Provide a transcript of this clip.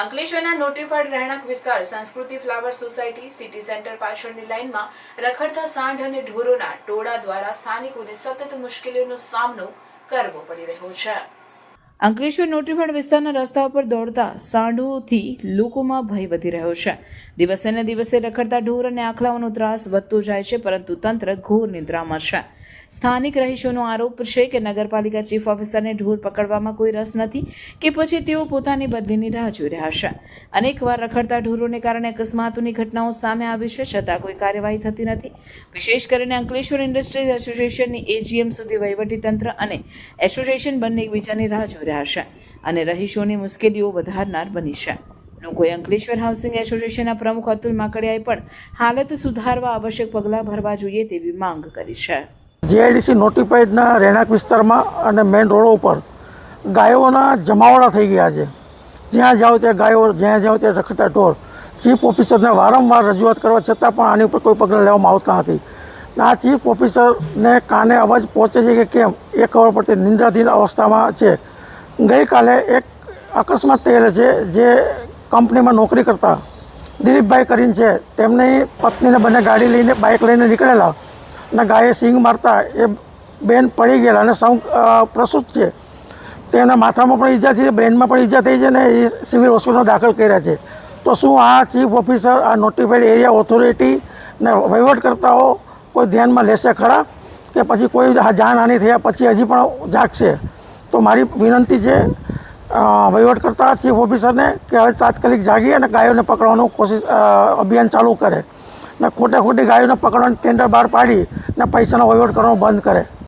અંકલેશ્વરના નોટિફાઈડ રહેણાંક વિસ્તાર સંસ્કૃતિ ફ્લાવર સોસાયટી, સિટી સેન્ટર પાછળની લાઇનમાં રખડતા સાંઢ અને ઢોરોના ટોળા દ્વારા સ્થાનિકોને સતત મુશ્કેલીઓનો સામનો કરવો પડી રહ્યો છે. અંકલેશ્વર નોટિફાઈડ વિસ્તારના રસ્તા ઉપર દોડતા સાંઢોથી લોકોમાં ભય વધી રહ્યો છે. દિવસે ને દિવસે રખડતા ઢોર અને આખલાઓનો ત્રાસ વધતો જાય છે, પરંતુ તંત્ર ઘોર નિદ્રામાં છે. સ્થાનિક રહીશોનો આરોપ છે કે નગરપાલિકા ચીફ ઓફિસરને ઢોર પકડવામાં કોઈ રસ નથી કે પછી તેઓ પોતાની બદલીની રાહ જોઈ રહ્યા છે. અનેકવાર રખડતા ઢોરોને કારણે અકસ્માતોની ઘટનાઓ સામે આવી છે, છતાં કોઈ કાર્યવાહી થતી નથી. વિશેષ કરીને અંકલેશ્વર ઇન્ડસ્ટ્રીઝ એસોસિએશનની એજીએમ સુધી વહીવટીતંત્ર અને એસોસિએશન બંને એકબીજાની રાહ જોઈ રહ્યા છે અને રહીશોની મુશ્કેલીઓ વધારનાર બનીશે લોકોએ અંકલેશ્વર હાઉસિંગ એસોસિએશનના પ્રમુખ અતુલ માકડિયાએ પણ હાલત સુધારવા આવશ્યક પગલાં ભરવા જોઈએ તેવી માંગ કરી છે. જીઆઈડીસી નોટિફાઈડના રહેણાંક વિસ્તારમાં અને મેઇન રોડો ઉપર ગાયોના જમાવડા થઈ ગયા છે. જ્યાં જાઓ ત્યાં ગાયો, જ્યાં જાઓ ત્યાં રખડતા ઢોર. ચીફ ઓફિસરને વારંવાર રજૂઆત કરવા છતાં પણ આની ઉપર કોઈ પગલાં લેવામાં આવતા નથી. આ ચીફ ઓફિસરને કાને અવાજ પહોંચે છે કે કેમ એ ખબર પડતી નિંદ્રાધીન અવસ્થામાં છે. ગઈકાલે એક અકસ્માત થયેલો છે, જે કંપનીમાં નોકરી કરતા દિલીપભાઈ કરીને છે. તેમની પત્નીને બંને ગાડી લઈને બાઇક લઈને નીકળેલા અને ગાયે સિંગ મારતા એ બેન પડી ગયેલા અને સૌ પ્રસૂત છે. તેના માથામાં પણ ઈજા છે, બ્રેનમાં પણ ઈજા થઈ છે ને એ સિવિલ હોસ્પિટલમાં દાખલ કર્યા છે. તો શું આ ચીફ ઓફિસર, આ નોટિફાઈડ એરિયા ઓથોરિટી ને વહીવટકર્તાઓ કોઈ ધ્યાનમાં લેશે ખરા? કે પછી કોઈ જાનહાનિ થયા પછી હજી પણ જાગશે? તો મારી વિનંતી છે વહીવટકર્તા ચીફ ઓફિસરને કે હવે તાત્કાલિક જાગી અને ગાયોને પકડવાનું કોશિશ અભિયાન ચાલુ કરે. ને ખોટે ખોટી ગાયોને પકડવાનું ટેન્ડર બહાર પાડી ને પૈસાનો વહીવટ કરવાનો બંધ કરે.